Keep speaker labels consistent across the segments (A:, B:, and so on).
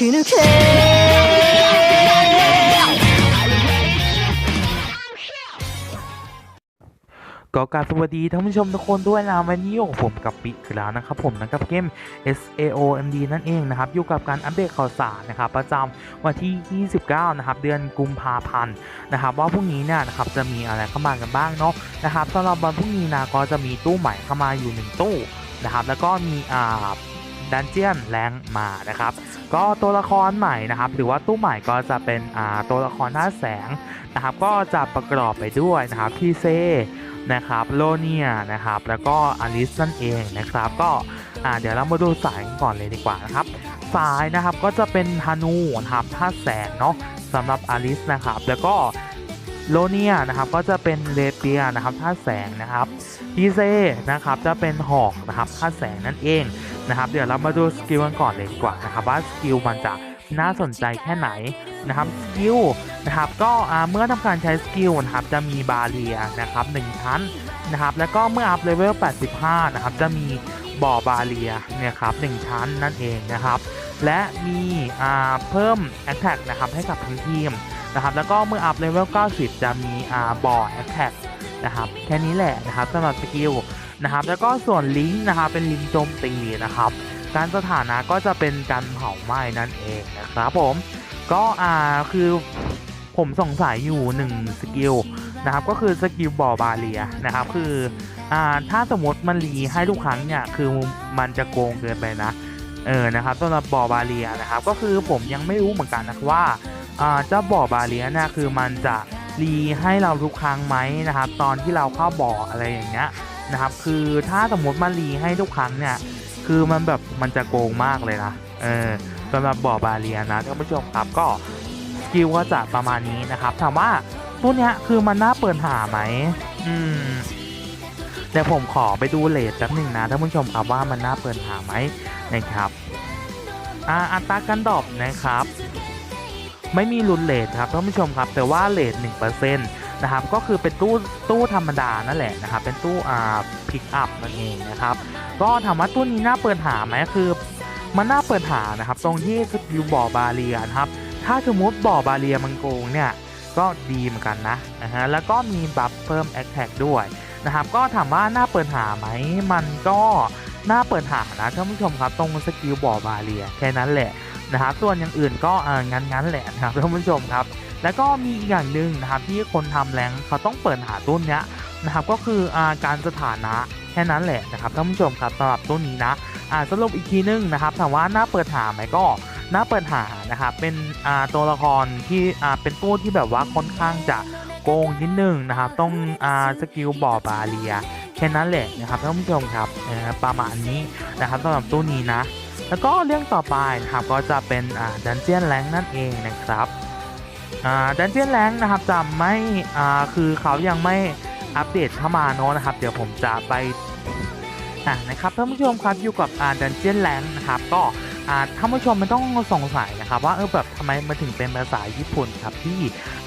A: き抜け
B: ก็กราบสวัสดีท่านผู้ชมทุกคนด้วยนะวันนี้อยู่กับผมกับปิอีกแล้วนะครับผมนะครับเกม SAOMD นั่นเองนะครับอยู่กับการอัปเดตข่าวสารนะครับประจำวันที่ 29 นะครับเดือนกุมภาพันธ์นะครับว่าพรุ่งนี้เนี่ยนะครับจะมีอะไรเข้ามากันบ้างเนาะนะครับสำหรับวันพรุ่งนี้นะก็จะมีตู้ใหม่เข้ามาอยู่หนึ่งตู้นะครับแล้วก็มีอ่า ดันเจียนแรงมานะครับ ก็ตัวละครใหม่นะครับ หรือว่าตู้ใหม่ก็จะเป็นอ่าตัวละครหน้าแสงนะครับ ก็จะประกอบไปด้วยนะครับพี่เซนะครับโลเนียนะครับ แล้วก็อลิสนั่นเองนะครับ ก็เดี๋ยวเรามาดูสายก่อนเลยดีกว่านะครับ สายนะครับก็จะเป็นฮานูนะครับท่าแสงเนาะสำหรับอลิสนะครับ แล้วก็ โลเนียนะครับก็จะเป็นเลเปียนะครับท่าแสงนะครับพีเซนะครับจะเป็นหอกนะครับท่าแสงนั่นเองนะครับ เดี๋ยวเรามาดูสกิลกันก่อนเลยดีกว่านะครับว่าสกิลมันจะน่าสนใจแค่ไหนนะครับสกิลนะครับก็เมื่อทำการใช้สกิลนะครับจะมีบาเรียนะครับหนึ่งชั้นนะครับแล้วก็เมื่ออัพเลเวล 85 นะครับจะมีบ่อบาเรียเนี่ยครับหนึ่งชั้นนั่นเองนะครับ และมีเพิ่ม Attack นะครับให้กับทั้งทีม นะครับแล้วก็เมื่ออัพเลเวล90 จะมีอ่าบ่อ Attack นะครับแค่นี้แหละนะครับสำหรับสกิลนะครับแล้วก็ส่วนลิงก์นะครับเป็นลิงก์โจมตีนะครับการสถานะก็จะเป็นการเผาไหม้นั่นเองนะครับผมก็อ่าคือผมสงสัยอยู่หนึ่งสกิลนะครับก็คือสกิลบ่อบาเรียนะครับคืออ่าถ้าสมมติมันรีให้ทุกครั้งเนี่ยคือมันจะโกงเกินไปนะเออนะครับสำหรับบ่อบาเรียนะครับก็คือผมยังไม่รู้เหมือนกันนะว่า เจ้าบ่อบาเรียนี่ยคือมันจะรีให้เราทุกครั้งไหมนะครับ ตอนที่เราเข้าบ่ออะไรอย่างเงี้ยนะครับ คือถ้าสมมติมันรีให้ทุกครั้งเนี่ย คือมันแบบมันจะโกงมากเลยนะเออสำหรับบ่อบาเรียนะท่านผู้ชมครับก็สกิลก็จะประมาณนี้นะครับถามว่าตัวเนี้ยคือมันน่าเปิดหาไหมอืมเดี๋ยวผมขอไปดูเลทแป๊บหนึ่งนะท่านผู้ชมครับว่ามันน่าเปิดหาไหมนะครับอ่าอัตราการดรอปนะครับ ไม่มีรุนเลทครับท่านผู้ชมครับ แต่ว่าเลทหนึ่งเปอร์เซ็นต์นะครับก็คือเป็นตู้ตู้ธรรมดานั่นแหละนะครับเป็นตู้อ่าพิกอัพนั่นเองนะครับก็ถามว่าตู้นี้น่าเปิดหาไหมคือมันน่าเปิดหานะครับ ตรงที่สกิลบ่อบาเรียนะครับถ้าสมมติบ่อบาเรียมันโกงเนี่ยก็ดีเหมือนกันนะนะฮะแล้วก็มีบัฟเพิ่มแอคแท็กด้วยนะครับก็ถามว่าน่าเปิดหาไหมมันก็น่าเปิดหานะท่านผู้ชมครับตรงสกิลบ่อบาเรียแค่นั้นแหละ นะครับส่วนอย่างอื่นก็อ่างั้นๆแหละนะครับท่านผู้ชมครับ แล้วก็มีอีกอย่างหนึ่งนะครับที่คนทำแรงเขาต้องเปิดหาต้นเนี้ยนะครับก็คืออาการสถานะแค่นั้นแหละนะครับท่านผู้ชมครับสำหรับต้นนี้นะอ่าสรุปอีกทีนึงนะครับถามว่าน่าเปิดหาไหมก็น่าเปิดหานะครับเป็นอ่าตัวละครที่อ่าเป็นตู้ที่แบบว่าค่อนข้างจะโกงนิดนึงนะครับต้องอ่าสกิลบ่อบาเรียแค่นั้นแหละนะครับท่านผู้ชมครับประมาณนี้นะครับสำหรับตู้นี้นะ แล้วก็เรื่องต่อไปนะครับก็จะเป็นดันเจียนแรงนั่นเองนะครับดันเจียนแรงนะครับจะไม่คือเขายังไม่อัปเดตเข้ามาเนอะนะครับ เดี๋ยวผมจะไปอ่านะครับท่านผู้ชมครับอยู่กับดันเจียนแรงนะครับก็ อ่าท่านผู้ชมไม่ต้องสงสัยนะครับว่าเออแบบทำไมมันถึงเป็นภาษาญี่ปุ่นครับที่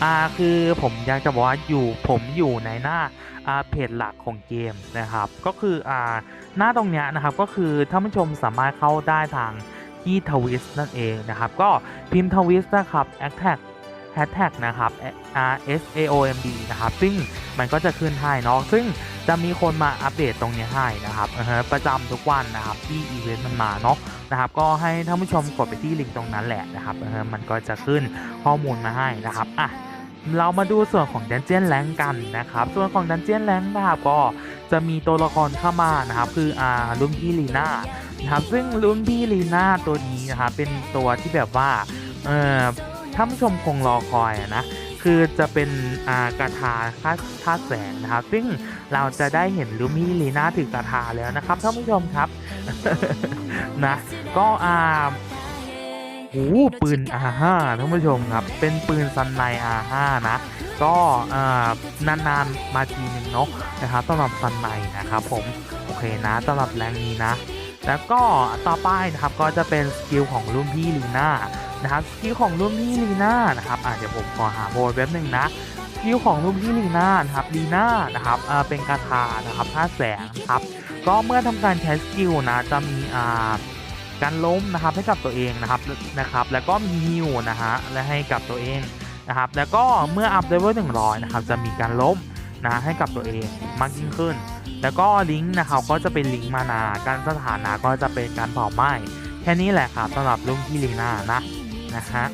B: อ่าคือผมอยากจะบอกว่าอยู่ผมอยู่ในหน้าอ่าเพจหลักของเกมนะครับ ก็คืออ่าหน้าตรงเนี้ยนะครับก็คือท่านผู้ชมสามารถเข้าได้ทางที่ทวิสนั่นเองนะครับ ก็พิมพ์ทวิสนะครับแอคแท็กแฮชแท็กนะครับ R S A O M D นะครับ ซึ่งมันก็จะขึ้นให้เนาะซึ่ง จะมีคนมาอัปเดตตรงนี้ให้นะครับอ่าฮะประจำทุกวันนะครับที่อีเวนต์มันมาเนาะนะครับ ก็ให้ท่านผู้ชมกดไปที่ลิงก์ตรงนั้นแหละนะครับอ่าฮะมันก็จะขึ้นข้อมูลมาให้นะครับอะเรามาดูส่วนของ Dungeon Rank กันนะครับ ส่วนของ Dungeon Rank นะครับก็จะมีตัวละครเข้ามานะครับ คืออ่ารุ่นพี่ลีน่านะครับ ซึ่งรุ่นพี่ลีน่าตัวนี้นะครับเป็นตัวที่แบบว่าเอ่อท่านผู้ชมคงรอคอยอะนะคือ จะเป็นอากาทาท่าท่าแสงนะครับ ซึ่งเราจะได้เห็นลูมี่ลีน่าถือกาทาแล้วนะครับท่านผู้ชมครับนะก็อ่าโอ้ปืน R5 ท่านผู้ชมครับ เป็นปืนซันไน R5 นะ ก็อ่านานๆมาทีหนึ่งเนาะนะครับสำหรับซันไนนะครับผมโอเคนะสำหรับแรงนี้นะ แล้วก็ต่อไปนะครับก็จะเป็นสกิลของรุ่นพี่ลีน่า นะครับสกิลของรุ่นพี่ลีน่านะครับอ่าเดี๋ยวผมขอหาโพสต์แป๊บหนึ่งนะสกิลของรุ่นพี่ลีน่านะครับลีน่านะครับอ่าเป็นกาทานะครับท่าแสงครับก็เมื่อทำการใช้สกิลนะจะมีอ่าการล้มนะครับให้กับตัวเองนะครับนะครับแล้วก็มีฮิวนะฮะและให้กับตัวเองนะครับแล้วก็เมื่ออัพเลเวล100นะครับจะมีการล้มนะให้กับตัวเองมากยิ่งขึ้น แล้วก็ลิงก์นะครับก็จะเป็นลิงก์มานาการสถานะก็จะเป็นการเผาไหม้แค่นี้แหละครับสำหรับลุงที่ลีน่านะ นะฮะ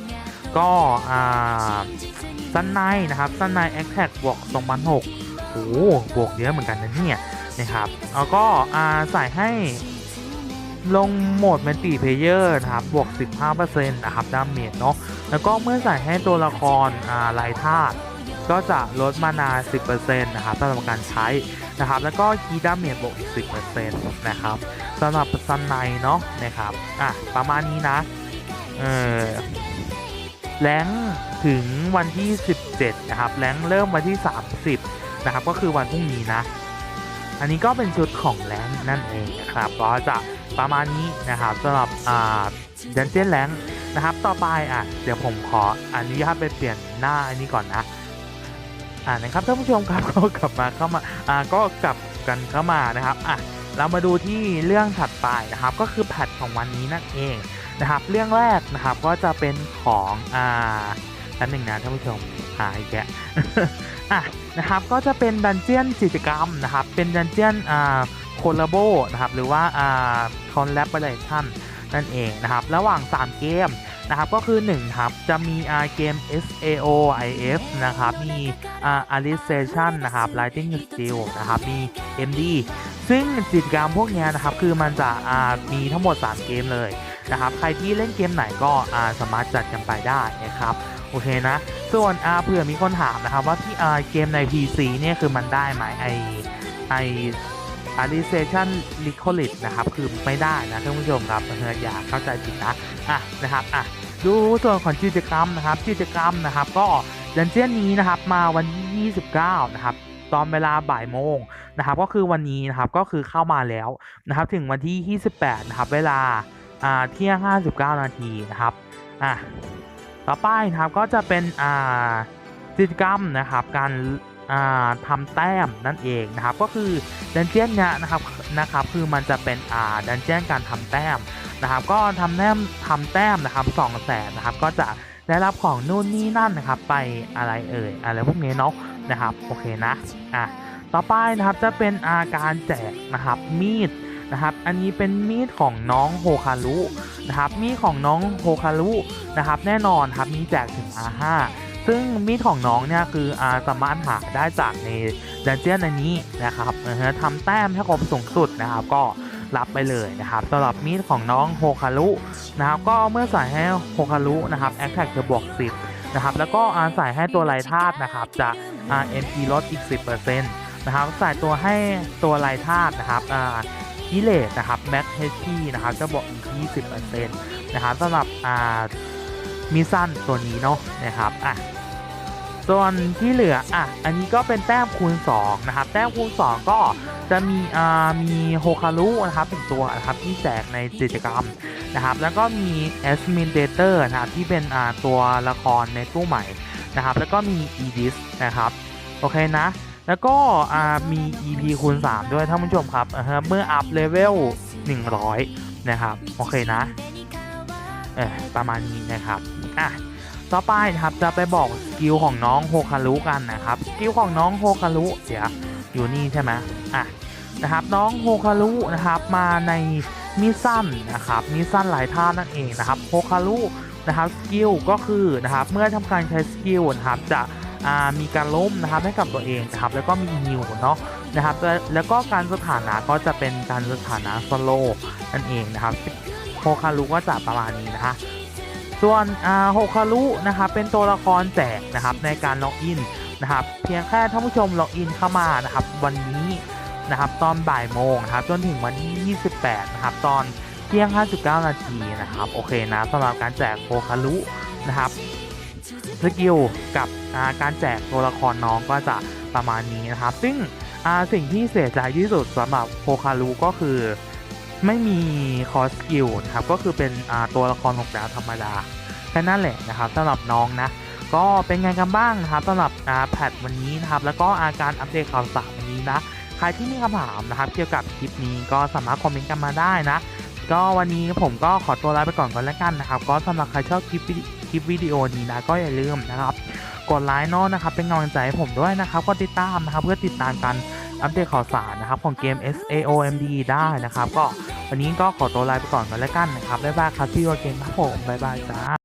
B: ก็ซันไนนะครับซันไนแอคแท็กบวก2006โอ้โหบวกเยอะเหมือนกันนะเนี่ยนะครับแล้วก็ใส่ให้ลงโหมดมัลติเพเยอร์นะครับบวก 15%นะครับดาเมจเนาะแล้วก็เมื่อใส่ให้ตัวละคราลายธาตุก็จะลดมานา 10%นะครับสำหรับการใช้นะครับ แล้วก็คีย์ดาเมจบวกอีก 10%นะครับสำหรับซันไนเนาะนะครับอะประมาณนี้นะ เออแรงถึงวันที่ 17 นะครับแรงเริ่มวันที่ 30 นะครับ ก็คือวันพรุ่งนี้นะ อันนี้ก็เป็นชุดของแรงนั่นเองนะครับก็จะประมาณนี้นะครับสำหรับอ่าดันเจี้ยนแรงนะครับ ต่อไปอะเดี๋ยวผมขออนุญาตไปเปลี่ยนหน้าอันนี้ก่อนนะอ่านะครับท่านผู้ชมครับก็กลับมาเข้ามาอ่าก็กลับกันเข้ามานะครับอะ เรามาดูที่เรื่องถัดไปนะครับก็คือแพทของวันนี้นั่นเองนะครับเรื่องแรกนะครับก็จะเป็นของอ่าอันหนึ่งนะท่านผู้ชมหายแกะอะนะครับก็จะเป็นดันเจียนกิจกรรมนะครับเป็นดันเจียนอ่าโคลาโบนะครับหรือว่าอ่าคอนแลบเรชั่นนั่นเองนะครับระหว่าง 3 เกมนะครับก็คือ1ครับจะมีอ่าเกม SAO IF นะครับมีอ่า Alicization นะครับ Lighting Steel นะครับมี MD ซึ่งกิจกรรมพวกนี้นะครับคือมันจะมีทั้งหมด 3 เกมเลยนะครับใครที่เล่นเกมไหนก็สามารถจัดกันไปได้นะครับโอเคนะ ส่วนอาเผื่อมีคนถามนะครับว่าที่เกมใน PC เนี่ยคือมันได้ไหมไอไอ Alicization l i c o l i t นะครับ คือไม่ได้นะท่านผู้ชมครับเอออย่าเข้าใจผิดนะอะนะครับอะดูส่วนของกิจกรรมนะครับกิจกรรมนะครับ ก็ดันเจียนนี้นะครับมาวันที่ 29 นะครับ ตอนเวลาบ่ายโมงนะครับก็คือวันนี้นะครับก็คือเข้ามาแล้วนะครับถึงวันที่ 28 นะครับเวลาอ่าเที่ยง 59 นาทีนะครับอะต่อไปนะครับก็จะเป็นอ่ากิจกรรมนะครับการอ่าทำแต้มนั่นเองนะครับก็คือดันเจียนเนี้ยนะครับนะครับคือมันจะเป็นอ่าดันเจียนการทำแต้มนะครับก็ทำแต้มทำแต้มนะครับสองแสนนะครับก็จะได้รับของนู่นนี่นั่นนะครับไปอะไรเอ่ยอะไรพวกนี้เนาะ นะครับโอเคนะอะต่อไปนะครับจะเป็นอาการแจกนะครับมีดนะครับอันนี้เป็นมีดของน้องโฮคารุนะครับมีดของน้องโฮคารุนะครับแน่นอนครับมีแจกถึง R5 ซึ่งมีดของน้องเนี่ยคืออาสามารถหาได้จากในดันเจียนอันนี้นะครับทำแต้มให้ครบสูงสุดนะครับก็รับไปเลยนะครับสำหรับมีดของน้องโฮคารุนะครับก็เมื่อใส่ให้โฮคารุนะครับแอคแท็กจะบวก10นะครับแล้วก็อาใส่ให้ตัวลายธาตุนะครับจะ RMP ลดอีก 10%นะครับใส่ตัวให้ตัวลายธาตุนะครับอ่ากิเลสนะครับแม็กเฮชีนะครับจะบวกอีก 20%นะครับสำหรับอ่ามิสั้นตัวนี้เนาะนะครับอะส่วนที่เหลืออะอันนี้ก็เป็นแต้มคูณ2นะครับแต้มคูณ 2 ก็จะมีอ่ามีโฮคารุนะครับเป็นตัวนะครับที่แจกในกิจกรรมนะครับแล้วก็มี e s m i n d a t o r นะครับที่เป็นอ่าตัวละครในตู้ใหม่ นะครับ แล้วก็มี Edis นะครับ โอเคนะ แล้วก็มี EP คูณ 3 ด้วยท่านผู้ชมครับอ่าฮะเมื่ออัพเลเวล100 นะครับ โอเคนะประมาณนี้นะครับอะต่อไปนะครับจะไปบอกสกิลของน้องโฮคารุกันนะครับสกิลของน้องโฮคารุเดี๋ยวอยู่นี่ใช่ไหมอะนะครับน้องโฮคารุนะครับมาในมิสซันนะครับมิสซันหลายท่านั่นเองนะครับโฮคารุ นะครับสกิลก็คือนะครับเมื่อทำการใช้สกิลนะครับจะมีการล้มนะครับให้กับตัวเองนะครับแล้วก็มีฮิวเนาะนะครับแล้วแล้วก็การสถานะก็จะเป็นการสถานะสโลนั่นเองนะครับโฮคารุก็จะประมาณนี้นะคะส่วนอาโฮคารุนะครับเป็นตัวละครแจกนะครับในการล็อกอินนะครับเพียงแค่ท่านผู้ชมล็อกอินเข้ามานะครับวันนี้นะครับตอนบ่ายโมงนะครับจนถึงวันที่ 28 นะครับตอน เที่ยง 59 นาทีนะครับ โอเคนะสำหรับการแจกโฮคารุนะครับสกิลกับการแจกตัวละครน้องก็จะประมาณนี้นะครับ ซึ่งสิ่งที่เสียใจที่สุดสำหรับโฮคารุก็คือไม่มีคอสกิลนะครับ ก็คือเป็นตัวละครหกดาวธรรมดาแค่นั้นแหละนะครับสำหรับน้องนะ ก็เป็นไงกันบ้างนะครับสำหรับแพทวันนี้นะครับ แล้วก็อาการอัปเดตข่าวสารวันนี้นะ ใครที่มีคำถามนะครับ เกี่ยวกับคลิปนี้ก็สามารถคอมเมนต์กันมาได้นะ ก็วันนี้ผมก็ขอตัวลาไปก่อนก่อนแล้วกันนะครับ ก็สำหรับใครชอบคลิปวิดีคลิปวิดีโอนี้นะก็อย่าลืมนะครับ กดไลค์เนอะนะครับ เป็นกำลังใจให้ผมด้วยนะครับก็ติดตามนะครับ เพื่อติดตามการอัปเดตข่าวสารนะครับของเกม SAOMD ได้นะครับ ก็วันนี้ก็ขอตัวลาไปก่อนก่อนแล้วกันนะครับบ๊ายบายครับที่วอเกมครับผมบ๊ายบายจ้า